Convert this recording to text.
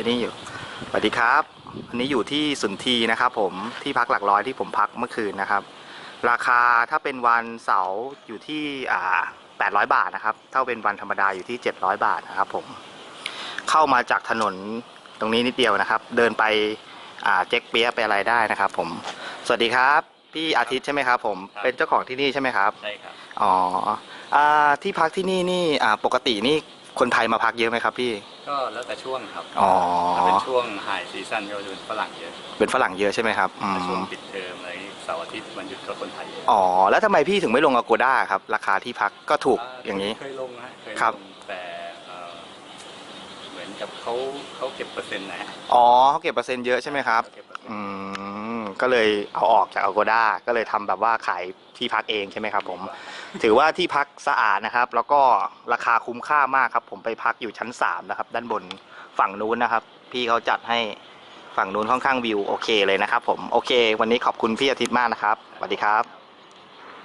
อ้นี่อยู่สวัสดีครับอันนี้อยู่ที่สุนทรีนะครับผมที่พักหลักร้อยที่ผมพักเมื่อคืนนะครับ ราคาถ้าเป็นวันเสาร์อยู่ที่อ่า800 บาทนะครับถ้าเป็นวันธรรมดาอยู่ที่ 700 บาทนะครับผมเข้ามาจากถนนตรงนี้นิดเดียวนะครับ เดินไปอ่าเจ๊กเปียะไปอะไรได้นะครับผมสวัสดีครับพี่อาทิตย์ใช่ไหมครับผมครับ เป็นเจ้าของที่นี่ใช่ไหมครับ ใช่ครับ อ๋ออ่าที่พักที่นี่นี่อ่าปกตินี่ คนไทยมาพักเยอะไหมครับพี่ ก็แล้วแต่ช่วงครับอ๋อ ถ้าเป็นช่วงไฮซีซั่นก็จะเป็นฝรั่งเยอะเป็นฝรั่งเยอะใช่ไหมครับอืถ้าช่วงมปิดเทอมอะไรเสาร์อาทิตย์วันหยุดก็คนไทยเยอะอ๋อแล้วทำไมพี่ถึงไม่ลงอ g กด้าครับ ราคาที่พักก็ถูกอย่างนี้ เคยลงฮะเคยครัลบงแต่เอ่อเหมือนกับเขาเขาเก็บเปอร์เซ็นต์นะฮะอ๋อเขาเก็บเปอร์เซ็นต์เยอะใช่ไหมครับ เขาเก็บเปอร์เซ็นต์ อืม ก็เลยเอาออกจากอ g กด้าก็เลยทำแบบว่าขายที่พักเองใช่ไหมครับผม ถือว่าที่พักสะอาดนะครับ แล้วก็ราคาคุ้มค่ามากครับ ผมไปพักอยู่ชั้น3นะครับ ด้านบนฝั่งนู้นนะครับ พี่เขาจัดให้ฝั่งนู้นค่อนข้างวิวโอเคเลยนะครับ ผมโอเค วันนี้ขอบคุณพี่อาทิตย์มากนะครับสวัสดีครับ